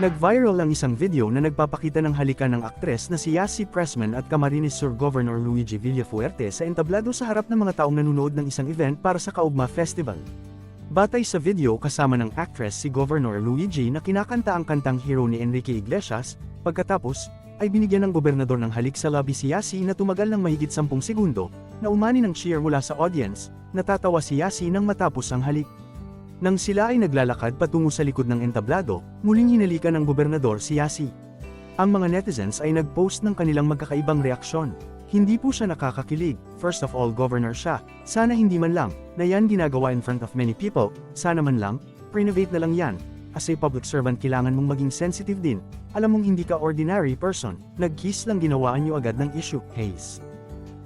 Nag-viral ang isang video na nagpapakita ng halikan ng aktres na si Yassi Pressman at Camarines Sur Governor Luigi Villafuerte sa entablado sa harap ng mga taong nanonood ng isang event para sa Kaugma Festival. Batay sa video kasama ng actress si Governor Luigi na kinakanta ang kantang Hero ni Enrique Iglesias, pagkatapos, ay binigyan ng gobernador ng halik sa labi si Yassi na tumagal ng mahigit 10 segundo, na umani ng cheer mula sa audience, natatawa si Yassi nang matapos ang halik. Nang sila ay naglalakad patungo sa likod ng entablado, muling hinalikan ng gobernador si Yasi. Ang mga netizens ay nag-post ng kanilang magkakaibang reaksyon. Hindi po siya nakakakilig, first of all governor siya, sana hindi man lang, na yan ginagawa in front of many people, sana man lang, renovate na lang yan. As a public servant kailangan mong maging sensitive din, alam mong hindi ka ordinary person, nag-kiss lang ginawaan niyo agad ng issue, Hayes.